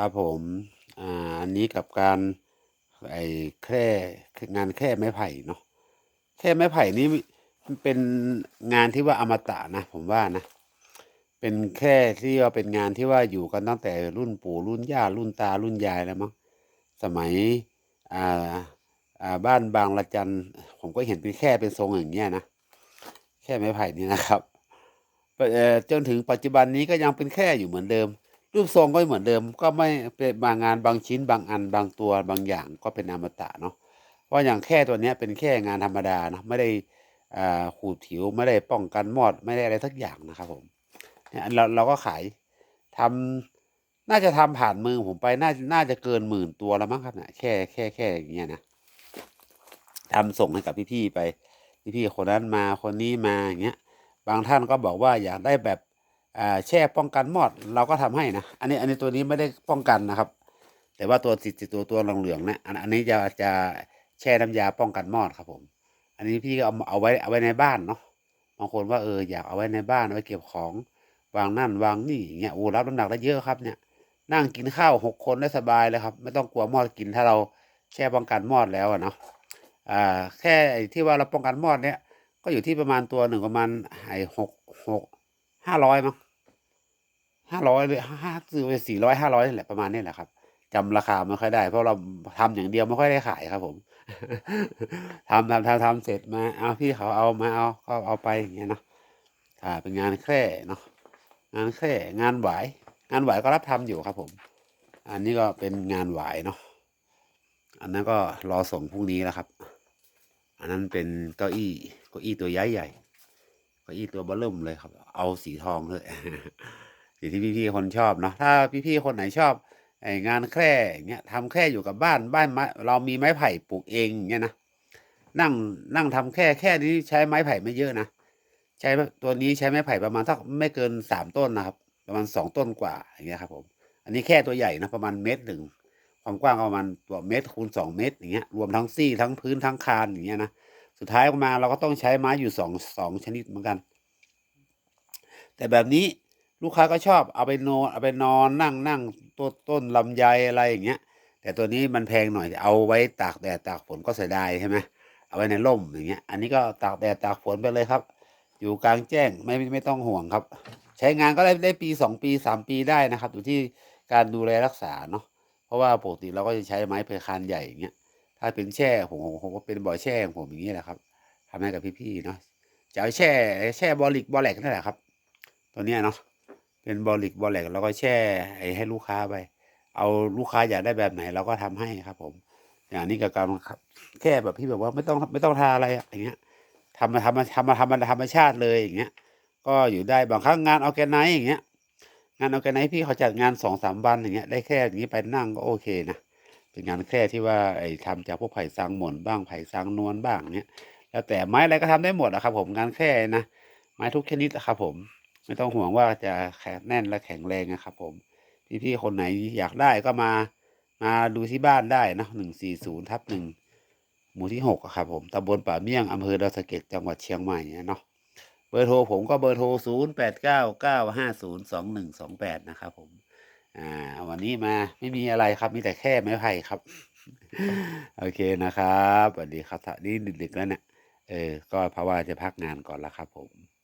ครับผมอ่าอันนี้กับการไอ้แค่งานแค่ไม้ไผ่เนาะแค่ไม้ไผ่นี่มันเป็นงานที่ว่าอมตะนะผมว่านะ เป็นแค่ที่ว่าเป็นงานที่ว่าอยู่กันตั้งแต่รุ่นปู่รุ่นย่ารุ่นตารุ่นยายแล้วมั้งสมัยอ่าอ่าบ้านบางละจันผมก็เห็นเป็นแค่เป็นทรงอย่างเงี้ยนะแค่ไม้ไผ่นี่นะครับจนถึงปัจจุบันนี้ก็ยังเป็นแค่อยู่เหมือนเดิม รูปทรงก็เหมือนเดิม ก็ไม่เป็นบางงานบางชิ้นบางอันบางตัวบางอย่างก็เป็นอมตะเนาะเพราะอย่างแค่ตัวนี้เป็นแค่งานธรรมดานะไม่ได้อ่าขูดผิวไม่ได้ป้องกันมอดไม่ได้อะไรทักอย่างนะครับผมเนี่ยเราเราก็ขายทำน่าจะทำผ่านมือผมไปน่าน่าจะเกินหมื่นตัวแล้วมั้งครับเนี่ยแค่แค่แค่อย่างเงี้ยนะทำส่งให้กับพี่ๆไปพี่ๆคนนั้นมาคนนี้มาอย่างเงี้ย บางท่านก็บอกว่าอยากได้แบบ แช่ป้องกันมอดเราก็ทำให้นะอันนี้อันนี้ตัวนี้ไม่ได้ป้องกันนะครับ แต่ว่าตัวติดตัวตัวเหลืองๆนะอันอันนี้จะจะแช่น้ำยาป้องกันมอดครับผม อันนี้พี่ก็เอาเอาไว้เอาไว้ในบ้านเนาะบางคนว่าเอออยากเอาไว้ในบ้านเอาไว้เก็บของวางนั่นวางนี่อย่างเงี้ยโอ้รับน้ำหนักได้เยอะครับเนี่ย นั่งกินข้าวหกคนได้สบายเลยครับ ไม่ต้องกลัวมอดกินถ้าเราแช่ป้องกันมอดแล้วเนาะอ่าแค่ที่ว่าเราป้องกันมอดเนี่ย ก็อยู่ที่ประมาณตัวหนึ่งประมาณไอ้หกหกห้าร้อยมั้ง ห้าร้อยหรือห้าซื้อไปสี่ร้อยห้าร้อยนี่แหละประมาณนี้แหละครับจำราคาไม่ค่อยได้ เพราะเราทำอย่างเดียวไม่ค่อยได้ขายครับ ผมทำทำทำทำเสร็จมา เอาพี่เขาเอามาเอาก็เอาไปอย่างเงี้ยเนาะอ่าเป็นงานแค่เนาะงานแค่งานหวายงานหวายก็รับทำอยู่ครับ ผม อันนี้ก็เป็นงานหวายเนาะอันนั้นก็รอส่งพรุ่งนี้แล้วครับ อันนั้นเป็นเก้าอี้เก้าอี้ตัวย้ายใหญ่เก้าอี้ตัวเบอร์เริ่มเลยครับ เอาสีทองเลย สีที่พี่ๆคนชอบเนาะถ้าพี่ๆคนไหนชอบไองานแคร่อย่างเงี้ยทำแคร่อยู่กับบ้านบ้านไม้เรามีไม้ไผ่ปลูกเองอย่างเงี้ยนะนั่งนั่งทำแค่แค่นี้ใช้ไม้ไผ่ไม่เยอะนะใช้ตัวนี้ใช้ไม้ไผ่ประมาณสักไม่เกินสามต้นนะครับ ประมาณสองต้นกว่าอย่างเงี้ยครับผมอันนี้แค่ตัวใหญ่นะประมาณเมตรหนึ่งความกว้างประมาณตัวเมตรคูณสองเมตรอย่างเงี้ยรวมทั้งซี่ทั้งพื้นทั้งคานอย่างเงี้ยนะสุดท้ายออกมาเราก็ต้องใช้ไม้อยู่สองสองชนิดเหมือนกัน แต่แบบนี้ ลูกค้าก็ชอบเอาไปนอนเอาไปนอนนั่งนั่งต้นต้นลำไยอะไรอย่างเงี้ย แต่ตัวนี้มันแพงหน่อยเอาไว้ตากแดดตากฝนก็เสียดายใช่ไหมเอาไว้ในร่มอย่างเงี้ย อันนี้ก็ตากแดดตากฝนไปเลยครับ อยู่กลางแจ้งไม่ไม่ไม่ต้องห่วงครับ ใช้งานก็ได้ได้ปีสองปีสามปีได้นะครับอยู่ที่การดูแลรักษาเนาะเพราะว่าปกติเราก็จะใช้ไม้เพคานใหญ่อย่างเงี้ยถ้าเป็นแช่ผมผมก็เป็นบ่อแช่ของผมอย่างนี้แหละครับทำให้กับพี่ๆเนาะจะเอาแช่แช่บอลิกบอแลกนั่นแหละครับ ตัวเนี้ยเนาะ เป็นบอลิกบอแลกเราก็แช่ให้ลูกค้าไป เอาลูกค้าอยากได้แบบไหนเราก็ทำให้ครับ ผม อย่างนี้กับการแค่แบบพี่แบบว่าไม่ต้องไม่ต้องทาอะไรอย่างเงี้ยทำมาทำมาทำมาทำมาธรรมชาติเลยอย่างเงี้ย ก็อยู่ได้บางครั้งงานออแกไนซ์อย่างเงี้ย งานออแกไนซ์พี่เขาจัดงานสองสามวันอย่างเงี้ยได้แค่อย่างนี้ไปนั่งก็โอเคนะเป็นงานแค่ที่ว่าไอ้ทำจากพวกไผ่สังหม่นบ้างไผ่สังนวลบ้างเนี้ยแล้วแต่ไม้อะไรก็ทำได้หมดอะครับ ผมงานแค่นะไม้ทุกชนิดอะครับผม ไม่ต้องห่วงว่าจะแข็งแน่นและแข็งแรงนะครับ ผม พี่ๆคนไหนอยากได้ก็มามาดูที่บ้านได้นะหนึ่งสี่ศูนย์ทับหนึ่งหมู่ที่หกครับผมตำบลป่าเมี่ยงอำเภอดอยสะเก็ดจังหวัดเชียงใหม่เนาะเบอร์โทรผมก็เบอร์โทรศูนย์แปดเก้าเก้าห้าศูนย์สองหนึ่งสองแปดนะครับผม อ่า วันนี้มาไม่มีอะไรครับ มีแต่แค่ไม้ไผ่ครับ โอเคนะครับสวัสดีครับนี่ดึกๆแล้วเนี่ยเออ ก็เพราะว่าจะพักงานก่อนแล้วครับผม